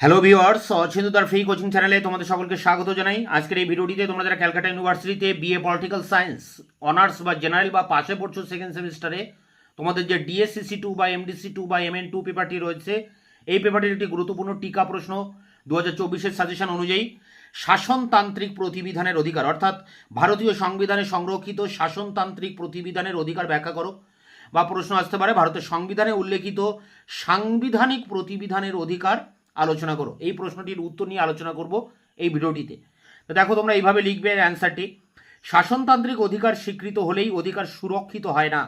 Hello viewers অচিন্তুদার free coaching চ্যানেলে তোমাদের সকলকে স্বাগত জানাই। আজকের এই ভিডিওটিতে তোমরা যারা ক্যালকাটা ইউনিভার্সিটিতে বিএ পলিটিক্যাল সায়েন্স অনার্স বা জেনারেল বা পাশে পড়ছো সেকেন্ড সেমিস্টারে তোমাদের যে ডিএসসিসি টু বা এমডিসি টু বা এমএন টু পেপারটি রয়েছে, এই পেপারটির একটি গুরুত্বপূর্ণ টিকা প্রশ্ন দু হাজার চব্বিশের সাজেশন অনুযায়ী শাসনতান্ত্রিক প্রতিবিধানের অধিকার, অর্থাৎ ভারতীয় সংবিধানে সংরক্ষিত শাসনতান্ত্রিক প্রতিবিধানের অধিকার ব্যাখ্যা করো। বা প্রশ্ন আসতে পারে, ভারতের সংবিধানে উল্লেখিত সাংবিধানিক প্রতিবিধানের অধিকার আলোচনা করো। এই প্রশ্নটির উত্তর নিয়ে আলোচনা করব এই ভিডিওটিতে। দেখো তোমরা এইভাবে লিখবে অ্যান্সারটি। শাসনতান্ত্রিক অধিকার স্বীকৃত হলেই অধিকার সুরক্ষিত হয় না।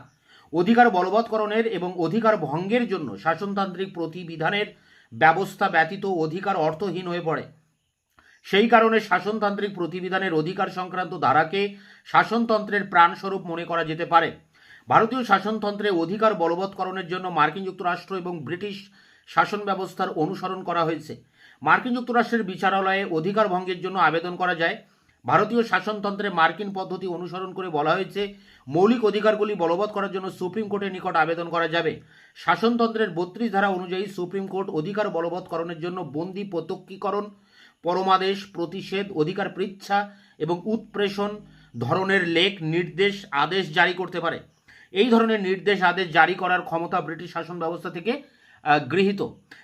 অধিকার বলবৎকরণের এবং অধিকার ভঙ্গের জন্য শাসনতান্ত্রিক প্রতিবিধানের ব্যবস্থা ব্যতীত অধিকার অর্থহীন হয়ে পড়ে। সেই কারণে শাসনতান্ত্রিক প্রতিবিধানের অধিকার সংক্রান্ত ধারাকে শাসনতন্ত্রের প্রাণস্বরূপ মনে করা যেতে পারে। ভারতীয় শাসনতন্ত্রে অধিকার বলবৎকরণের জন্য মার্কিন যুক্তরাষ্ট্র এবং ব্রিটিশ শাসন ব্যবস্থার অনুসরণ করা হয়েছে। মার্কিন যুক্তরাষ্ট্রের বিচারালয়ে অধিকার ভঙ্গের জন্য আবেদন করা যায়। ভারতীয় শাসনতন্ত্রে মার্কিন পদ্ধতি অনুসরণ করে বলা হয়েছে, মৌলিক অধিকারগুলি বলবৎ করার জন্য সুপ্রিম কোর্টের নিকট আবেদন করা যাবে। শাসনতন্ত্রের বত্রিশ ধারা অনুযায়ী সুপ্রিম কোর্ট অধিকার বলবৎকরণের জন্য বন্দি প্রত্যক্ষীকরণ, পরমাদেশ, প্রতিষেধ, অধিকার পৃচ্ছা এবং উৎপ্রেষণ ধরনের লেখ, নির্দেশ, আদেশ জারি করতে পারে। এই ধরনের নির্দেশ, আদেশ জারি করার ক্ষমতা ব্রিটিশ শাসন ব্যবস্থা থেকে গৃহীত।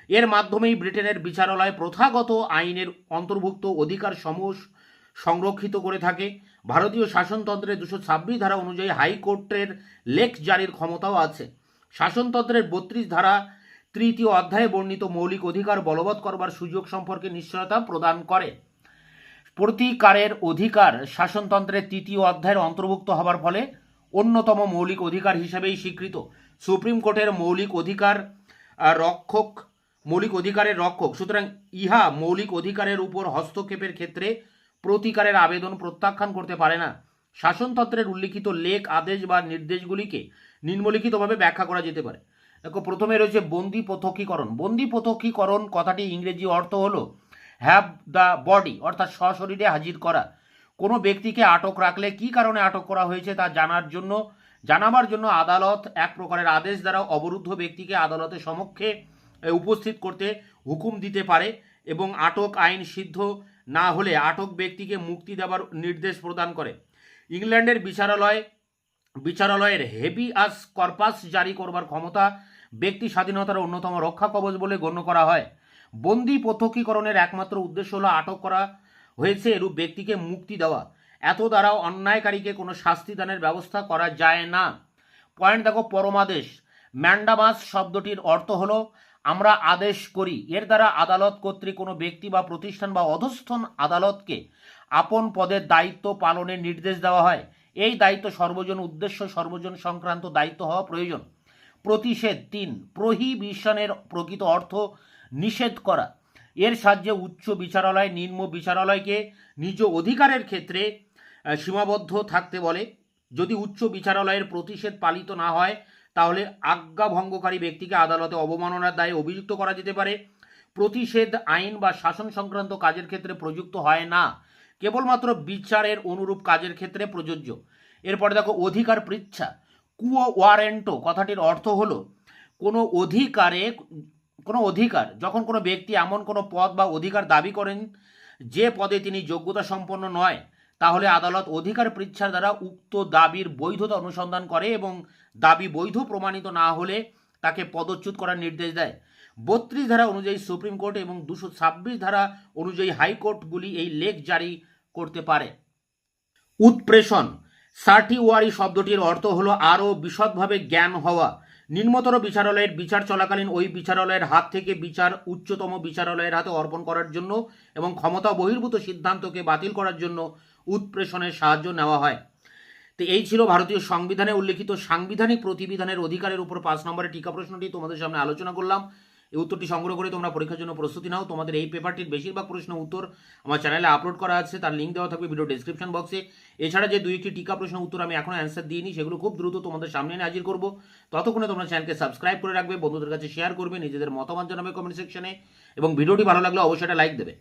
এর মাধ্যমেই ব্রিটেনের বিচারালয় প্রথাগত আইনের অন্তর্ভুক্ত অধিকার সমূহ সংরক্ষিত করে থাকে। ভারতীয় শাসনতন্ত্রের দুশো ছাব্বিশ ধারা অনুযায়ী হাইকোর্টের লেখ জারির ক্ষমতাও আছে। শাসনতন্ত্রের বত্রিশ ধারা তৃতীয় অধ্যায়ে বর্ণিত মৌলিক অধিকার বলবৎ করবার সুযোগ সম্পর্কে নিশ্চয়তা প্রদান করে। প্রতিকারের অধিকার শাসনতন্ত্রের তৃতীয় অধ্যায়ের অন্তর্ভুক্ত হবার ফলে অন্যতম মৌলিক অধিকার হিসেবেই স্বীকৃত। সুপ্রিম কোর্টের মৌলিক অধিকার রক্ষক, মৌলিক অধিকারের রক্ষক। সুতরাং ইহা মৌলিক অধিকারের উপর হস্তক্ষেপের ক্ষেত্রে প্রতিকারের আবেদন প্রত্যাখ্যান করতে পারে না। শাসনতন্ত্রের উল্লিখিত লেখ, আদেশ বা নির্দেশগুলিকে নিম্নলিখিতভাবে ব্যাখ্যা করা যেতে পারে। দেখো, প্রথমে রয়েছে বন্দি পৃথকীকরণ। বন্দি পৃথকীকরণ কথাটি ইংরেজি অর্থ হলো হ্যাভ দ্য বডি অর্থাৎ সশরীরে হাজির করা। কোনো ব্যক্তিকে আটক রাখলে কি কারণে আটক করা হয়েছে তা জানার জন্য জানাবার জন্য আদালত এক প্রকারের আদেশ দ্বারা অবরুদ্ধ ব্যক্তিকে আদালতের সমক্ষে উপস্থিত করতে হুকুম দিতে পারে এবং আটক আইন সিদ্ধ না হলে আটক ব্যক্তিকে মুক্তি দেওয়ার নির্দেশ প্রদান করে। ইংল্যান্ডের বিচারালয়, বিচারালয়ের হেভিয়াস কর্পাস জারি করবার ক্ষমতা ব্যক্তি স্বাধীনতার অন্যতম রক্ষা কবচ বলে গণ্য করা হয়। বন্দি পৃথকীকরণের একমাত্র উদ্দেশ্য হলো আটক করা হয়েছে এরূপ ব্যক্তিকে মুক্তি দেওয়া। এত দ্বারা অন্যায়কারীকে কোনো শাস্তি দানের ব্যবস্থা করা যায় না। পয়েন্ট দেখো পরমাদেশ। ম্যান্ডামাস শব্দটির অর্থ হলো, আমরা আদেশ করি। এর দ্বারা আদালত কর্তৃক কোনো ব্যক্তি বা প্রতিষ্ঠান বা অধস্থন আদালতকে আপন পদের দায়িত্ব পালনের নির্দেশ দেওয়া হয়। এই দায়িত্ব সর্বজন উদ্দেশ্য, সর্বজন সংক্রান্ত দায়িত্ব হওয়া প্রয়োজন। প্রতিষেধ তিন, প্রহিবিশনের প্রকৃত অর্থ নিষেধ করা। এর সাহায্যে উচ্চ বিচারালয়, নিম্ন বিচারালয়কে নিজ অধিকারের ক্ষেত্রে সীমাবদ্ধ থাকতে বলে। যদি উচ্চ বিচারালয়ের প্রতিষেধ পালিত না হয়, তাহলে আজ্ঞা ভঙ্গকারী ব্যক্তিকে আদালতে অবমাননার দায়ে অভিযুক্ত করা যেতে পারে। প্রতিষেধ আইন বা শাসন সংক্রান্ত কাজের ক্ষেত্রে প্রযুক্ত হয় না। কেবলমাত্র বিচারের অনুরূপ কাজের ক্ষেত্রে প্রযোজ্য। এরপরে দেখো, অধিকার পৃচ্ছা। কুয়ো ওয়ারেন্টো, কথাটির অর্থ হলো, কোনো অধিকারে, কোনো অধিকার, যখন কোনো ব্যক্তি এমন কোনো পদ বা অধিকার দাবি করেন, যে পদে তিনি যোগ্যতা সম্পন্ন নয় তাহলে আদালত অধিকার পৃচ্ছার দ্বারা উক্ত দাবির বৈধতা অনুসন্ধান করে এবং দাবি বৈধ প্রমাণিত না হলে তাকে পদচ্যুত করার নির্দেশ দেয়। বত্রিশ ধারা অনুযায়ী সুপ্রিম কোর্ট এবং দুশো ছাব্বিশ ধারা অনুযায়ী হাইকোর্টগুলি এই লেখ জারি করতে পারে। উৎপ্রেষণ। সার্টিওয়ারি শব্দটির অর্থ হলো আরও বিশদভাবে জ্ঞান হওয়া। নিম্নতর বিচারালয়ের বিচার চলাকালীন ওই বিচারালয়ের হাত থেকে বিচার উচ্চতম বিচারালয়ের হাতে অর্পণ করার জন্য এবং ক্ষমতা বহির্ভূত সিদ্ধান্তকে বাতিল করার জন্য উৎপ্রেষণের সাহায্য নেওয়া হয়। তো এই ছিল ভারতীয় সংবিধানে উল্লেখিত সাংবিধানিক প্রতিবিধানের অধিকারের উপর পাঁচ নম্বরের টিকা প্রশ্নটি। তোমাদের সামনে আলোচনা করলাম। এই উত্তরটি সংগ্রহ করে তোমরা পরীক্ষার জন্য প্রস্তুতি নাও। তোমাদের এই পেপারটির বেশিরভাগ প্রশ্ন উত্তর আমার চ্যানেলে আপলোড করা আছে। তার লিঙ্ক দেওয়া থাকবে ভিডিও ডেসক্রিপশন বক্সে এছাড়া যে দুই একটি টিকা প্রশ্ন উত্তর আমি এখনও অ্যান্সার দিইনি, সেগুলো খুব দ্রুত তোমাদের সামনে এনে হাজির করব। ততক্ষণে তোমরা চ্যানেলকে সাবস্ক্রাইব করে রাখবে, বন্ধুদের কাছে শেয়ার করবে, নিজেদের মতামত জানাবে কমেন্ট সেকশনে এবং ভিডিওটি ভালো লাগলে অবশ্যই একটা লাইক দেবে।